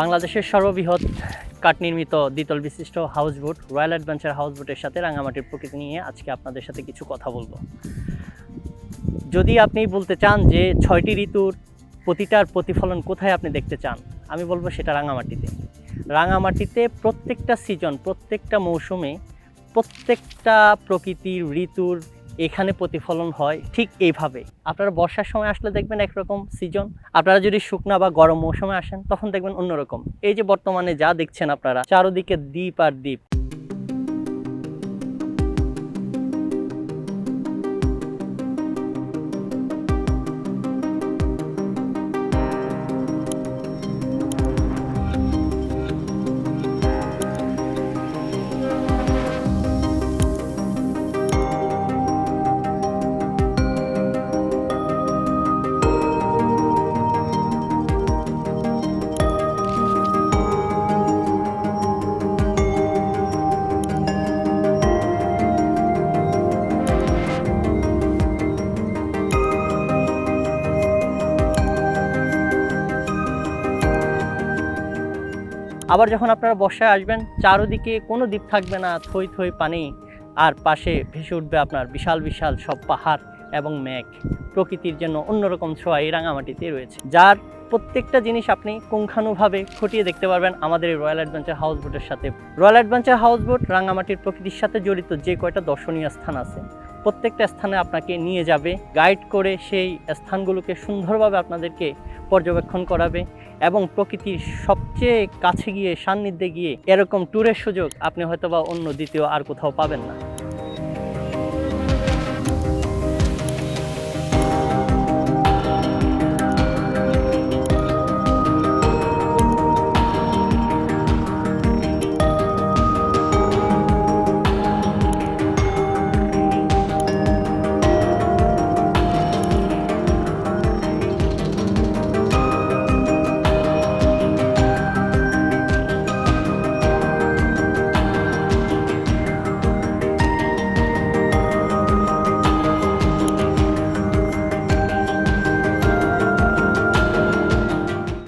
বাংলাদেশের সর্ববৃহৎ কাঠ নির্মিত দ্বিতল বিশিষ্ট হাউসবোট রয়্যাল অ্যাডভেঞ্চার হাউসবোটের সাথে রাঙামাটির প্রকৃতি নিয়ে আজকে আপনাদের সাথে কিছু কথা বলব। যদি আপনি বলতে চান যে ছয়টি ঋতুর প্রতিটার প্রতিফলন কোথায় আপনি দেখতে চান, আমি বলব সেটা রাঙামাটিতে। রাঙামাটিতে প্রত্যেকটা সিজন প্রত্যেকটা মৌসুমে প্রত্যেকটা প্রকৃতির ঋতুর এখানে প্রতিফলন হয় ঠিক এইভাবে। আপনারা বর্ষার সময় আসলে দেখবেন একরকম সিজন আপনারা যদি শুকনা বা গরম মৌসুমে আসেন, তখন দেখবেন অন্যরকম। এই যে বর্তমানে যা দেখছেন আপনারা, চারোদিকে দ্বীপ আর দ্বীপ। আবার যখন আপনারা বর্ষায় আসবেন, চারোদিকে কোনো দ্বীপ থাকবে না, থই থই পানি। আর পাশে ভেসে উঠবে আপনার বিশাল বিশাল সব পাহাড় এবং মেঘ। প্রকৃতির জন্য অন্যরকম ছোঁয়া এই রাঙামাটিতে রয়েছে। যার প্রত্যেকটা জিনিস আপনি পুঙ্খানুভাবে খতিয়ে দেখতে পারবেন আমাদের এই রয়্যাল অ্যাডভেঞ্চার হাউস বোটের সাথে। রয়্যাল অ্যাডভেঞ্চার হাউস বোট রাঙামাটির প্রকৃতির সাথে জড়িত যে কয়টা দর্শনীয় স্থান আছে। প্রত্যেকটা স্থানে আপনাকে নিয়ে যাবে গাইড করে সেই স্থানগুলোকে সুন্দরভাবে আপনাদেরকে পর্যবেক্ষণ করাবে এবং প্রকৃতির সবচেয়ে কাছে গিয়ে সান্নিধ্যে গিয়ে এরকম ট্যুরের সুযোগ আপনি হয়তোবা অন্য দ্বিতীয় আর কোথাও পাবেন না।